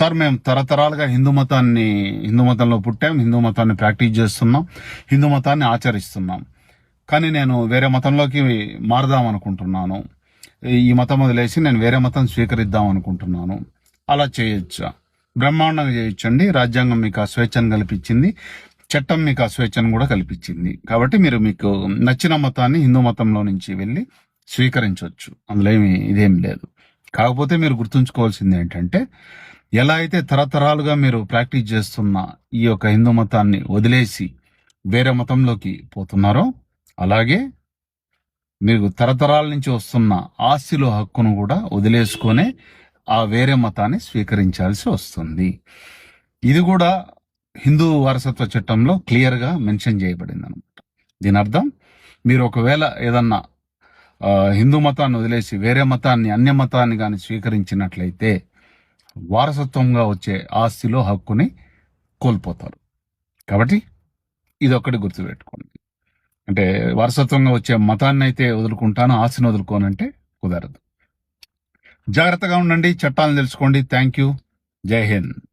Sir మేము తరతరాలుగా హిందూ మతాన్ని హిందూ మతంలో పుట్టాం హిందూ మతాన్ని ప్రాక్టీస్ చేస్తున్నాం హిందూ మతాన్ని ఆచరిస్తున్నాం. కానీ నేను వేరే మతంలోకి మారదాం అనుకుంటున్నాను. ఈ మతం వదిలేసి నేను వేరే మతం స్వీకరిద్దాం అనుకుంటున్నాను. అలా చేయొచ్చా? బ్రహ్మాండంగా చేయొచ్చండి. రాజ్యాంగం మీకు ఆ స్వేచ్ఛను కల్పించింది. చట్టం మీకు ఆ స్వేచ్ఛను కూడా కల్పించింది. కాబట్టి మీరు మీకు నచ్చిన మతాన్ని హిందూ మతంలో నుంచి వెళ్ళి స్వీకరించవచ్చు అందులో ఏమి ఇదేం లేదు. కాకపోతే మీరు గుర్తుంచుకోవాల్సింది ఏంటంటే ఎలా అయితే తరతరాలుగా మీరు ప్రాక్టీస్ చేస్తున్న ఈ యొక్క హిందూ మతాన్ని వదిలేసి వేరే మతంలోకి పోతున్నారో అలాగే మీరు తరతరాల నుంచి వస్తున్న ఆస్తిలో హక్కును కూడా వదిలేసుకొనే ఆ వేరే మతాన్ని స్వీకరించాల్సి వస్తుంది. ఇది కూడా హిందూ వారసత్వ చట్టంలో క్లియర్గా మెన్షన్ చేయబడింది అనమాట దీని అర్థం మీరు ఒకవేళ ఏదన్నా హిందూ మతాన్ని వదిలేసి వేరే మతాన్ని అన్య మతాన్ని కానీ స్వీకరించినట్లయితే వారసత్వంగా వచ్చే ఆస్తిలో హక్కుని కోల్పోతారు. కాబట్టి ఇది ఒక్కటి గుర్తుపెట్టుకోండి. అంటే వారసత్వంగా వచ్చే మతాన్ని అయితే వదులుకుంటాను ఆస్తిని వదులుకోనంటే కుదరదు. జాగ్రత్తగా ఉండండి చట్టాలను తెలుసుకోండి. థ్యాంక్ యూ జై హింద్.